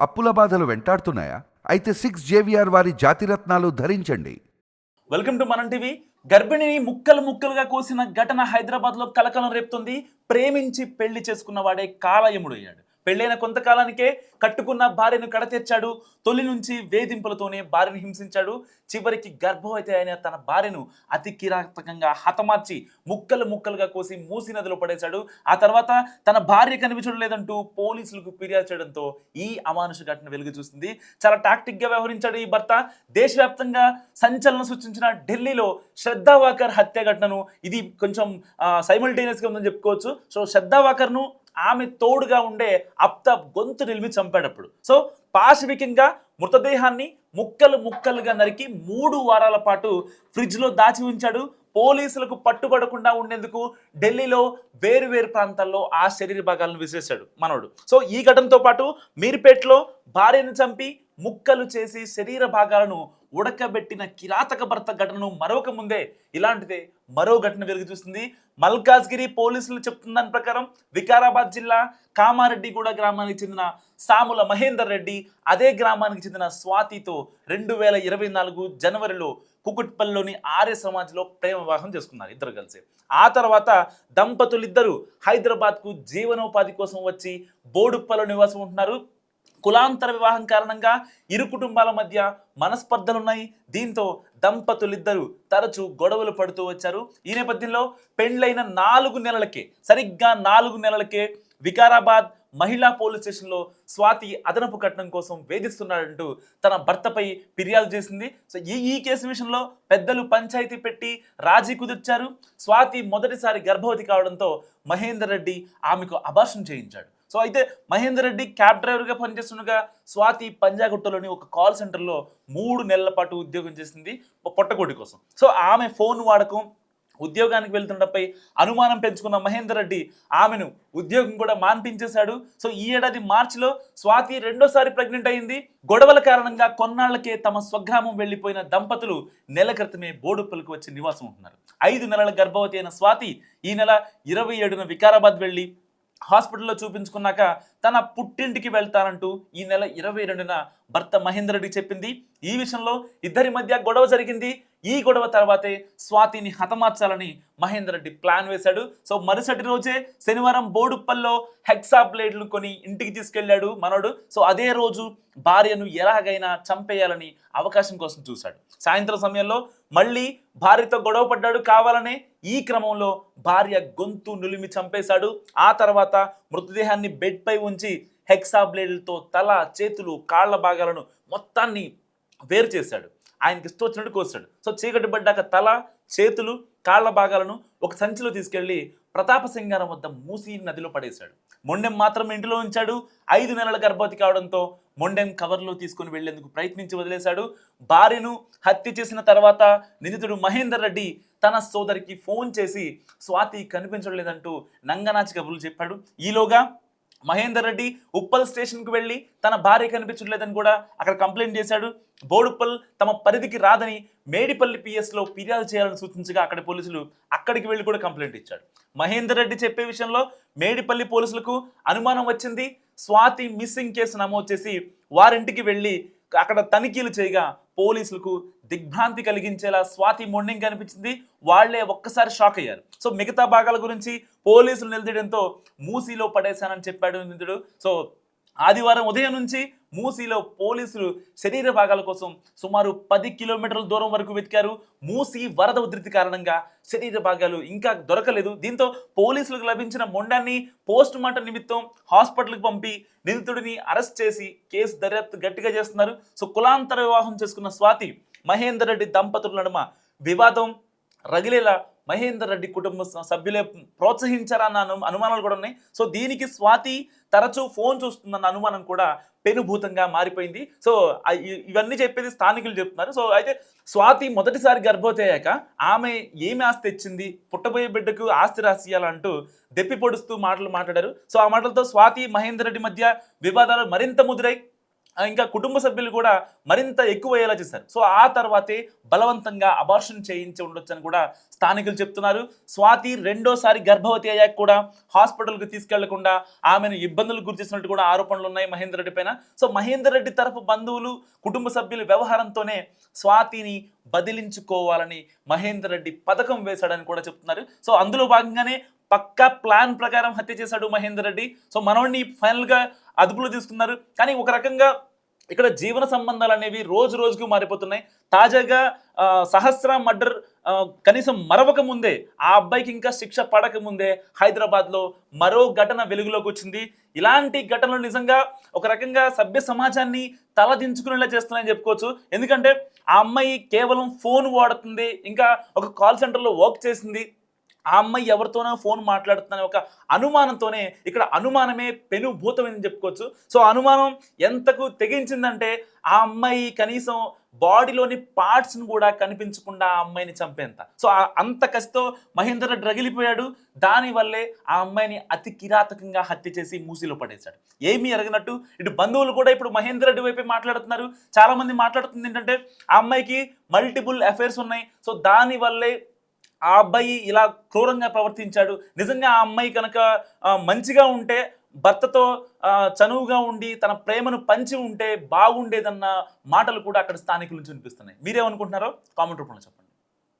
అప్పుల బాధలు వెంటాడుతున్నాయా? అయితే సిక్స్ జేవిఆర్ వారి జాతిరత్నాలు ధరించండి. వెల్కమ్ టు మనం టీవీ గర్భిణిని ముక్కలు ముక్కలుగా కోసిన ఘటన హైదరాబాద్లో కలకలం రేపుతుంది. ప్రేమించి పెళ్ళి చేసుకున్న వాడే కాలయముడు అయ్యాడు పెళ్ళైన కొంతకాలానికే కట్టుకున్న భార్యను కడతీర్చాడు తొలి నుంచి వేధింపులతోనే భార్యను హింసించాడు. చివరికి గర్భవతి అయిన తన భార్యను అతి కిరాతకంగా హతమార్చి ముక్కలు ముక్కలుగా కోసి మూసి నదిలో పడేశాడు. ఆ తర్వాత తన భార్య కనిపించడం లేదంటూ పోలీసులకు ఫిర్యాదు చేయడంతో ఈ అమానుష ఘటన వెలుగు చూస్తుంది చాలా టాక్టిక్గా వ్యవహరించాడు ఈ భర్త. దేశవ్యాప్తంగా సంచలనం సృష్టించిన ఢిల్లీలో శ్రద్ధా వాకర్ హత్య ఘటనను ఇది కొంచెం సైమల్టేనియస్గా ఉందని చెప్పుకోవచ్చు. సో శ్రద్ధా వాకర్ను ఆమె తోడుగా ఉండే అప్తాబ్ గొంతు నిలిమి చంపాడప్పుడు. సో పాశవికంగా మృతదేహాన్ని ముక్కలు ముక్కలుగా నరికి మూడు వారాల పాటు ఫ్రిడ్జ్లో దాచి ఉంచాడు. పోలీసులకు పట్టుబడకుండా ఉండేందుకు ఢిల్లీలో వేరు వేరు ప్రాంతాల్లో ఆ శరీర భాగాలను విసిరేశాడు మనోడు. సో ఈ ఘటనతో పాటు మీర్పేటలో భార్యను చంపి ముక్కలు చేసి శరీర భాగాలను ఉడకబెట్టిన కిరాతక భర్త ఘటనను మరొక ముందే ఇలాంటిదే మరో ఘటన వెలుగు చూస్తుంది. మల్కాజ్గిరి పోలీసులు చెప్తున్న దాని ప్రకారం వికారాబాద్ జిల్లా కామారెడ్డిగూడ గ్రామానికి చెందిన సాముల మహేందర్ రెడ్డి అదే గ్రామానికి చెందిన స్వాతితో రెండు వేల ఇరవై నాలుగు జనవరిలో కుకుట్పల్లిలోని ఆర్య సమాజ్లో ప్రేమ వివాహం చేసుకున్నారు ఇద్దరు కలిసి. ఆ తర్వాత దంపతులిద్దరూ హైదరాబాద్కు జీవనోపాధి కోసం వచ్చి బోడుప్పలో నివాసం ఉంటున్నారు. కులాంతర వివాహం కారణంగా ఇరు కుటుంబాల మధ్య మనస్పర్ధలున్నాయి. దీంతో దంపతులిద్దరూ తరచూ గొడవలు పడుతూ వచ్చారు. ఈ నేపథ్యంలో పెండ్లైన నాలుగు నెలలకే సరిగ్గా నాలుగు నెలలకే వికారాబాద్ మహిళా పోలీస్ స్టేషన్లో స్వాతి అదనపు కట్నం కోసం వేధిస్తున్నాడంటూ తన భర్తపై ఫిర్యాదు చేసింది. సో ఈ ఈ కేసు విషయంలో పెద్దలు పంచాయతీ పెట్టి రాజీ కుదిర్చారు. స్వాతి మొదటిసారి గర్భవతి కావడంతో మహేందర్ రెడ్డి ఆమెకు అభాషణ చేయించాడు. సో అయితే మహేందర్ రెడ్డి క్యాబ్ డ్రైవర్గా పనిచేస్తుండగా స్వాతి పంజాగుట్టలోని ఒక కాల్ సెంటర్లో మూడు నెలల పాటు ఉద్యోగం చేసింది పొట్టకోటి కోసం. సో ఆమె ఫోన్ వాడకం ఉద్యోగానికి వెళ్తుండపై అనుమానం పెంచుకున్న మహేందర్ రెడ్డి ఆమెను ఉద్యోగం కూడా మాన్పించేశాడు. సో ఈ ఏడాది మార్చిలో స్వాతి రెండోసారి ప్రెగ్నెంట్ అయింది. గొడవల కారణంగా కొన్నాళ్ళకే తమ స్వగ్రామం వెళ్ళిపోయిన దంపతులు నెల క్రితమే బోడుప్పలకు వచ్చి నివాసం ఉంటున్నారు. ఐదు నెలల గర్భవతి అయిన స్వాతి ఈ నెల ఇరవై ఏడున వికారాబాద్ వెళ్ళి హాస్పిటల్లో చూపించుకున్నాక తన పుట్టింటికి వెళ్తానంటూ ఈ నెల ఇరవై రెండున భర్త మహేందర్ రెడ్డి చెప్పింది. ఈ విషయంలో ఇద్దరి మధ్య గొడవ జరిగింది. ఈ గొడవ తర్వాతే స్వాతిని హతమార్చాలని మహేందర్ రెడ్డి ప్లాన్ వేశాడు. సో మరుసటి రోజే శనివారం బోడుప్పల్లో హెక్సా బ్లేడ్లు కొని ఇంటికి తీసుకెళ్ళాడు మనోడు. సో అదే రోజు భార్యను ఎలాగైనా చంపేయాలని అవకాశం కోసం చూశాడు. సాయంత్రం సమయంలో మళ్ళీ భార్యతో గొడవ పడ్డాడు కావాలనే ఈ క్రమంలో భార్య గొంతు నులిమి చంపేశాడు. ఆ తర్వాత మృతదేహాన్ని బెడ్పై ఉంచి హెక్సా బ్లేడ్లతో తల చేతులు కాళ్ళ భాగాలను మొత్తాన్ని వేరు చేశాడు. ఆయనకి ఇష్టం వచ్చినట్టు కోసాడు సో చీకటి పడ్డాక తల చేతులు కాళ్ళ భాగాలను ఒక సంచిలో తీసుకెళ్ళి ప్రతాప సింగారం వద్ద మూసి నదిలో పడేశాడు. మొండెం మాత్రం ఇంటిలో ఉంచాడు. ఐదు నెలల గర్భవతి కావడంతో మొండెం కవర్లో తీసుకుని వెళ్ళేందుకు ప్రయత్నించి వదిలేశాడు. భార్యను హత్య చేసిన తర్వాత నిందితుడు మహేందర్ రెడ్డి తన సోదరికి ఫోన్ చేసి స్వాతి కనిపించడం లేదంటూ నంగనాచి కబుర్లు చెప్పాడు. ఈలోగా మహేందర్ రెడ్డి ఉప్పల్ స్టేషన్కు వెళ్ళి తన భార్య కనిపించట్లేదని కూడా అక్కడ కంప్లైంట్ చేశాడు. బోడుప్పల్ తమ పరిధికి రాదని మేడిపల్లి పిఎస్లో ఫిర్యాదు చేయాలని సూచించగా అక్కడి పోలీసులు అక్కడికి వెళ్ళి కూడా కంప్లైంట్ ఇచ్చాడు మహేందర్ రెడ్డి చెప్పే విషయంలో మేడిపల్లి పోలీసులకు అనుమానం వచ్చింది. స్వాతి మిస్సింగ్ కేసు నమోదు చేసి వారింటికి వెళ్ళి అక్కడ తనిఖీలు చేయగా పోలీసులకు దిగ్భ్రాంతి కలిగించేలా స్వాతి మొండింగ్ కనిపించింది. వాళ్ళే ఒక్కసారి షాక్ అయ్యారు. సో మిగతా భాగాల గురించి పోలీసులు నిలదీయడంతో మూసీలో పడేశానని చెప్పాడు నిందితుడు. సో ఆదివారం ఉదయం నుంచి మూసీలో పోలీసులు శరీర భాగాల కోసం సుమారు పది కిలోమీటర్ల దూరం వరకు వెతికారు. మూసీ వరద ఉధృతి కారణంగా శరీర భాగాలు ఇంకా దొరకలేదు. దీంతో పోలీసులకు లభించిన మొండాన్ని పోస్ట్ మార్టం నిమిత్తం హాస్పిటల్కి పంపి నిందితుడిని అరెస్ట్ చేసి కేసు దర్యాప్తు గట్టిగా చేస్తున్నారు. సో కులాంతర వివాహం చేసుకున్న స్వాతి మహేందర్ రెడ్డి దంపతుల నడుమ వివాదం రగిలేలా మహేందర్ రెడ్డి కుటుంబ సభ్యులే ప్రోత్సహించారన్న అను అనుమానాలు కూడా ఉన్నాయి. సో దీనికి స్వాతి తరచూ ఫోన్ చూస్తుందన్న అనుమానం కూడా పెనుభూతంగా మారిపోయింది. సో ఇవన్నీ చెప్పేది స్థానికులు చెప్తున్నారు. సో అయితే స్వాతి మొదటిసారి గర్భవతి అయ్యాక ఆమె ఏమి ఆస్తి తెచ్చింది? పుట్టబోయే బిడ్డకు ఆస్తి రాసియాలంటూ దెప్పి పొడుస్తూ మాటలు మాట్లాడారు. సో ఆ మాటలతో స్వాతి మహేందర్ రెడ్డి మధ్య వివాదాలు మరింత ముదిరాయి. ఇంకా కుటుంబ సభ్యులు కూడా మరింత ఎక్కువ అయ్యేలా చేశారు. సో ఆ తర్వాతే బలవంతంగా అబార్షన్ చేయించి ఉండొచ్చని కూడా స్థానికులు చెప్తున్నారు. స్వాతి రెండోసారి గర్భవతి అయ్యాక కూడా హాస్పిటల్కి తీసుకెళ్ళకుండా ఆమెను ఇబ్బందులు గురి చేసినట్టు కూడా ఆరోపణలు ఉన్నాయి మహేందర్ రెడ్డి పైన. సో మహేందర్ రెడ్డి తరఫు బంధువులు కుటుంబ సభ్యుల వ్యవహారంతోనే స్వాతిని బదిలించుకోవాలని మహేందర్ రెడ్డి పథకం వేశాడని కూడా చెప్తున్నారు. సో అందులో భాగంగానే పక్కా ప్లాన్ ప్రకారం హత్య చేశాడు మహేందర్ రెడ్డి. సో మనోడిని ఫైనల్గా అదుపులో తీసుకున్నారు. కానీ ఒక రకంగా ఇక్కడ జీవన సంబంధాలు అనేవి రోజు రోజుకు మారిపోతున్నాయి. తాజాగా సహస్ర మర్డర్ కనీసం మరవక ముందే ఆ అబ్బాయికి ఇంకా శిక్ష పడక ముందే హైదరాబాద్లో మరో ఘటన వెలుగులోకి వచ్చింది. ఇలాంటి ఘటనలు నిజంగా ఒక రకంగా సభ్య సమాజాన్ని తలదించుకునేలా చేస్తున్నాయని చెప్పుకోవచ్చు. ఎందుకంటే ఆ అమ్మాయి కేవలం ఫోన్ వాడుతుంది ఇంకా ఒక కాల్ సెంటర్లో వర్క్ చేసింది. ఆ అమ్మాయి ఎవరితోనో ఫోన్ మాట్లాడుతుందనే ఒక అనుమానంతోనే ఇక్కడ అనుమానమే పెనుభూతమని చెప్పుకోవచ్చు. సో అనుమానం ఎంతకు తెగించిందంటే ఆ అమ్మాయి కనీసం బాడీలోని పార్ట్స్ను కూడా కనిపించకుండా ఆ అమ్మాయిని చంపేంత. సో ఆ- అంత కసితో మహేందర్ డ్రగిలిపోయాడు రగిలిపోయాడు. దానివల్లే ఆ అమ్మాయిని అతి కిరాతకంగా హత్య చేసి మూసిలో పడేశాడు. ఏమీ ఎరగనట్టు ఇటు బంధువులు కూడా ఇప్పుడు మహేందర్ రెడ్డి వైపే మాట్లాడుతున్నారు. చాలామంది మాట్లాడుతుంది ఏంటంటే ఆ అమ్మాయికి మల్టిపుల్ అఫైర్స్ ఉన్నాయి. సో దానివల్లే ఆ అబ్బాయి ఇలా క్రూరంగా ప్రవర్తించాడు. నిజంగా ఆ అమ్మాయి కనుక మంచిగా ఉంటే భర్తతో చనువుగా ఉండి తన ప్రేమను పంచి ఉంటే బాగుండేదన్న మాటలు కూడా అక్కడ స్థానికుల నుంచి వినిపిస్తున్నాయి. మీరేమనుకుంటున్నారో కామెంట్ రూపంలో చెప్పండి.